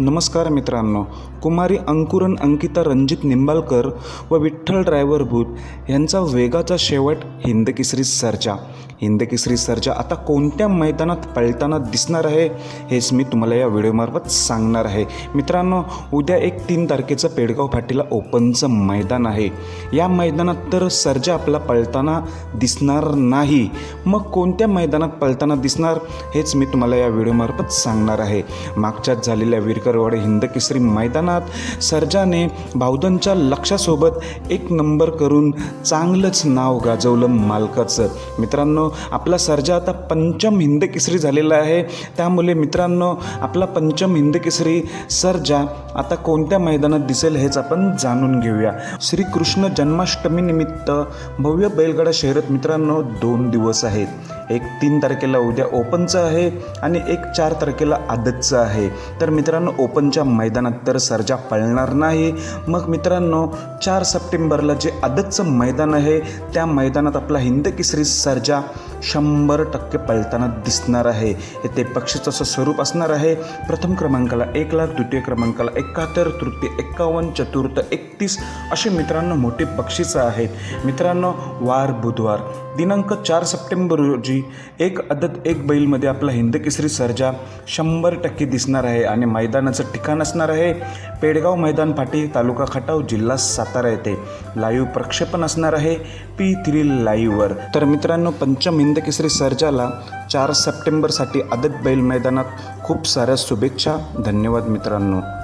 नमस्कार मित्रांनो कुमारी अंकुरन अंकिता रणजित निंबाळकर व विठ्ठल ड्रायव्हर भूत यांचा वेगाचा शेवट हिंदकेसरी सरचा सर्जा हिंदकेसरी सर्जा आता कोणत्या मैदानात पळताना दिसणार आहे हेच मी तुम्हाला या व्हिडिओमार्फत सांगणार आहे. मित्रांनो उद्या एक तीन तारखेचं पेडगाव फाटीला ओपनचं मैदान आहे. या मैदानात तर सर्जा आपला पळताना दिसणार नाही. मग कोणत्या मैदानात पळताना दिसणार हेच मी तुम्हाला या व्हिडिओमार्फत सांगणार आहे. मागच्याच झालेल्या विरकरवाडे हिंदकेसरी मैदानात सर्जाने भाऊदनच्या लक्षासोबत एक नंबर करून चांगलंच नाव गाजवलं मालकाचं. मित्रांनो आपला सर्जा आता पंचम हिंद केसरी झालेला आहे. त्यामुळे मित्रांनो आपला पंचम हिंद केसरी सर्जा आता कोणत्या मैदानात दिसेल हेच आपण जाणून घेऊया. श्रीकृष्ण जन्माष्टमी निमित्त भव्य बैलगाडा शहरात मित्रांनो दोन दिवस आहेत. एक तीन तारखेला उद्या ओपनचं आहे आणि एक चार तारखेला आदतचं आहे. तर मित्रांनो ओपनच्या मैदानात तर सर्जा पळणार नाही. मग मित्रांनो चार सप्टेंबरला जे आदतचं मैदान आहे त्या मैदानात आपला हिंद केसरी सर्जा शंभर टक्के पळताना दिसणार आहे. हे ते बक्षीचं असं स्वरूप असणार आहे. प्रथम क्रमांकाला एक लाख द्वितीय क्रमांकाला एकाहत्तर तृतीय एक्कावन्न चतुर्थ एकतीस असे मित्रांनो मोठे पक्षीचं आहेत. मित्रांनो वार बुधवार. दिनांक चार सप्टेंबर रोजी एक अदत एक बैलमध्ये आपला हिंद केसरी सर्जा शंभर टक्के दिसणार आहे आणि मैदानाचं ठिकाण असणार आहे. पेडगाव मैदान फाटी तालुका खटाव जिल्हा सातारा येथे लाईव्ह प्रक्षेपण असणार आहे. पी थ्री लाईव्हवर तर मित्रांनो पंचमिन हिंदकेसरी सर्जाला चार सप्टेंबरसाठी आदत बैल मैदानात खूप साऱ्या शुभेच्छा. धन्यवाद मित्रांनो.